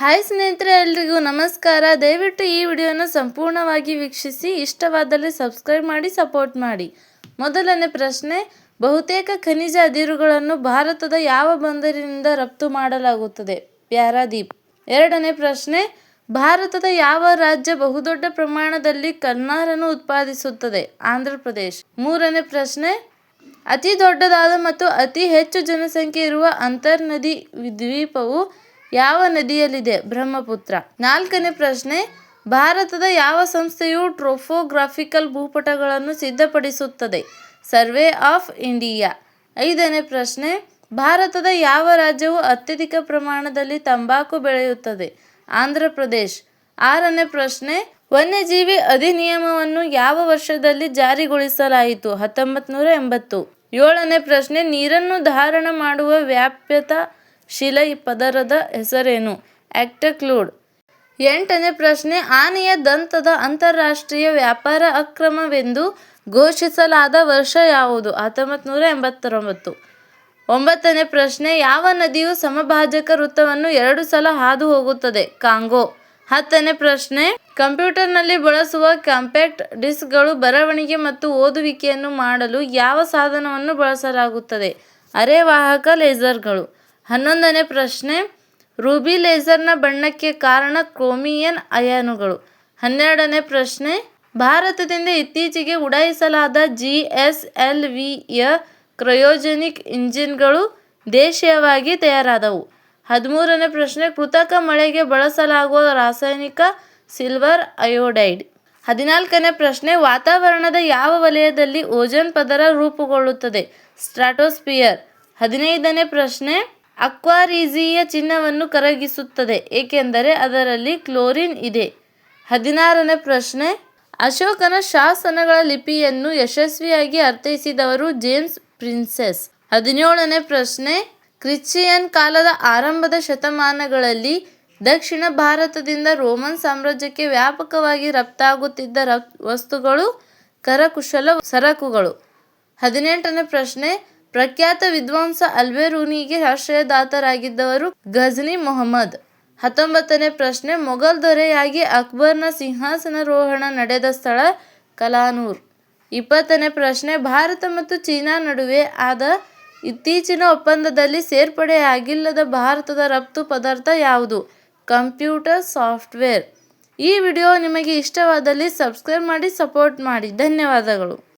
Hi ಸ್ನೇಹಿತರೆ ಎಲ್ರಿಗೂ ನಮಸ್ಕಾರ. ದಯವಿಟ್ಟು ಈ ವಿಡಿಯೋನ ಸಂಪೂರ್ಣವಾಗಿ ವೀಕ್ಷಿಸಿ, ಇಷ್ಟವಾದಲ್ಲಿ ಸಬ್ಸ್ಕ್ರೈಬ್ ಮಾಡಿ, ಸಪೋರ್ಟ್ ಮಾಡಿ. ಮೊದಲನೇ ಪ್ರಶ್ನೆ, ಬಹುತೇಕ ಖನಿಜ ಅದಿರುಗಳನ್ನು ಭಾರತದ ಯಾವ ಬಂದರಿನಿಂದ ರಫ್ತು ಮಾಡಲಾಗುತ್ತದೆ? ಪ್ಯಾರಾದೀಪ್. ಎರಡನೇ ಪ್ರಶ್ನೆ, ಭಾರತದ ಯಾವ ರಾಜ್ಯ ಬಹುದೊಡ್ಡ ಪ್ರಮಾಣದಲ್ಲಿ ಕನ್ನಾರನ್ನು ಉತ್ಪಾದಿಸುತ್ತದೆ? ಆಂಧ್ರ ಪ್ರದೇಶ್ ಮೂರನೇ ಪ್ರಶ್ನೆ, ಅತಿ ದೊಡ್ಡದಾದ ಮತ್ತು ಅತಿ ಹೆಚ್ಚು ಜನಸಂಖ್ಯೆ ಇರುವ ಅಂತರ್ನದಿ ದ್ವೀಪವು ಯಾವ ನದಿಯಲ್ಲಿದೆ? ಬ್ರಹ್ಮಪುತ್ರ. ನಾಲ್ಕನೇ ಪ್ರಶ್ನೆ, ಭಾರತದ ಯಾವ ಸಂಸ್ಥೆಯು ಟ್ರೋಫೋಗ್ರಾಫಿಕಲ್ ಭೂಪಟಗಳನ್ನು ಸಿದ್ಧಪಡಿಸುತ್ತದೆ? Survey of India. ಐದನೇ ಪ್ರಶ್ನೆ, ಭಾರತದ ಯಾವ ರಾಜ್ಯವು ಅತ್ಯಧಿಕ ಪ್ರಮಾಣದಲ್ಲಿ ತಂಬಾಕು ಬೆಳೆಯುತ್ತದೆ? ಆಂಧ್ರ ಪ್ರದೇಶ್. ಆರನೇ ಪ್ರಶ್ನೆ, ವನ್ಯಜೀವಿ ಅಧಿನಿಯಮವನ್ನು ಯಾವ ವರ್ಷದಲ್ಲಿ ಜಾರಿಗೊಳಿಸಲಾಯಿತು? ಹತ್ತೊಂಬತ್ತು ನೂರ ಎಂಬತ್ತು. ಏಳನೇ ಪ್ರಶ್ನೆ, ನೀರನ್ನು ಧಾರಣ ಮಾಡುವ ವ್ಯಾಪ್ಯತ ಶಿಲೆ ಪದರದ ಹೆಸರೇನು? ಆಕ್ಟಕ್ಲೂಡ್ ಎಂಟನೇ ಪ್ರಶ್ನೆ, ಆನೆಯ ದಂತದ ಅಂತಾರಾಷ್ಟ್ರೀಯ ವ್ಯಾಪಾರ ಅಕ್ರಮವೆಂದು ಘೋಷಿಸಲಾದ ವರ್ಷ ಯಾವುದು? ಹತ್ತೊಂಬತ್ತು ನೂರ ಎಂಬತ್ತೊಂಬತ್ತು. ಒಂಬತ್ತನೇ ಪ್ರಶ್ನೆ, ಯಾವ ನದಿಯು ಸಮಭಾಜಕ ವೃತ್ತವನ್ನು ಎರಡು ಸಲ ಹಾದು ಹೋಗುತ್ತದೆ? ಕಾಂಗೋ. ಹತ್ತನೇ ಪ್ರಶ್ನೆ, ಕಂಪ್ಯೂಟರ್ನಲ್ಲಿ ಬಳಸುವ ಕಾಂಪ್ಯಾಕ್ಟ್ ಡಿಸ್ಕ್ಗಳು ಬರವಣಿಗೆ ಮತ್ತು ಓದುವಿಕೆಯನ್ನು ಮಾಡಲು ಯಾವ ಸಾಧನವನ್ನು ಬಳಸಲಾಗುತ್ತದೆ? ಅರೆವಾಹಕ ಲೇಸರ್ಗಳು. ಹನ್ನೊಂದನೇ ಪ್ರಶ್ನೆ, ರೂಬಿ ಲೇಸರ್ನ ಬಣ್ಣಕ್ಕೆ ಕಾರಣ ಕ್ರೋಮಿಯನ್ ಅಯಾನುಗಳು. ಹನ್ನೆರಡನೇ ಪ್ರಶ್ನೆ, ಭಾರತದಿಂದ ಇತ್ತೀಚೆಗೆ ಉಡಾಯಿಸಲಾದ ಜಿ ಎಸ್ ಎಲ್ ವಿಯ ಕ್ರಯೋಜೆನಿಕ್ ಇಂಜಿನ್ಗಳು ದೇಶೀಯವಾಗಿ ತಯಾರಾದವು. ಹದಿಮೂರನೇ ಪ್ರಶ್ನೆ, ಕೃತಕ ಮಳೆಗೆ ಬಳಸಲಾಗುವ ರಾಸಾಯನಿಕ ಸಿಲ್ವರ್ ಅಯೋಡೈಡ್. ಹದಿನಾಲ್ಕನೇ ಪ್ರಶ್ನೆ, ವಾತಾವರಣದ ಯಾವ ವಲಯದಲ್ಲಿ ಓಜೋನ್ ಪದರ ರೂಪುಗೊಳ್ಳುತ್ತದೆ? ಸ್ಟ್ರಾಟೋಸ್ಪಿಯರ್. ಹದಿನೈದನೇ ಪ್ರಶ್ನೆ ಅಕ್ವಾರೀಸಿಯ ಚಿನ್ನವನ್ನು ಕರಗಿಸುತ್ತದೆ, ಏಕೆಂದರೆ ಅದರಲ್ಲಿ ಕ್ಲೋರಿನ್ ಇದೆ. ಹದಿನಾರನೇ ಪ್ರಶ್ನೆ, ಅಶೋಕನ ಶಾಸನಗಳ ಲಿಪಿಯನ್ನು ಯಶಸ್ವಿಯಾಗಿ ಅರ್ಥೈಸಿದವರು ಜೇಮ್ಸ್ ಪ್ರಿನ್ಸೆಸ್. ಹದಿನೇಳನೇ ಪ್ರಶ್ನೆ, ಕ್ರಿಶ್ಚಿಯನ್ ಕಾಲದ ಆರಂಭದ ಶತಮಾನಗಳಲ್ಲಿ ದಕ್ಷಿಣ ಭಾರತದಿಂದ ರೋಮನ್ ಸಾಮ್ರಾಜ್ಯಕ್ಕೆ ವ್ಯಾಪಕವಾಗಿ ರಫ್ತಾಗುತ್ತಿದ್ದ ರಫ್ ವಸ್ತುಗಳು ಕರಕುಶಲ ಸರಕುಗಳು. ಹದಿನೆಂಟನೇ ಪ್ರಶ್ನೆ ಪ್ರಖ್ಯಾತ ವಿದ್ವಾಂಸ ಅಲ್ಬೆರೂನಿಗೆ ಆಶ್ರಯದಾತರಾಗಿದ್ದವರು ಘಜ್ನಿ ಮೊಹಮ್ಮದ್. ಹತ್ತೊಂಬತ್ತನೇ ಪ್ರಶ್ನೆ, ಮೊಘಲ್ ದೊರೆಯಾಗಿ ಅಕ್ಬರ್ನ ಸಿಂಹಾಸನಾರೋಹಣ ನಡೆದ ಸ್ಥಳ ಕಲಾನೂರ್. ಇಪ್ಪತ್ತನೇ ಪ್ರಶ್ನೆ, ಭಾರತ ಮತ್ತು ಚೀನಾ ನಡುವೆ ಆದ ಇತ್ತೀಚಿನ ಒಪ್ಪಂದದಲ್ಲಿ ಸೇರ್ಪಡೆಯಾಗಿಲ್ಲದ ಭಾರತದ ರಫ್ತು ಪದಾರ್ಥ ಯಾವುದು? Computer software. ಈ ವಿಡಿಯೋ ನಿಮಗೆ ಇಷ್ಟವಾದಲ್ಲಿ ಸಬ್ಸ್ಕ್ರೈಬ್ ಮಾಡಿ, ಸಪೋರ್ಟ್ ಮಾಡಿ. ಧನ್ಯವಾದಗಳು.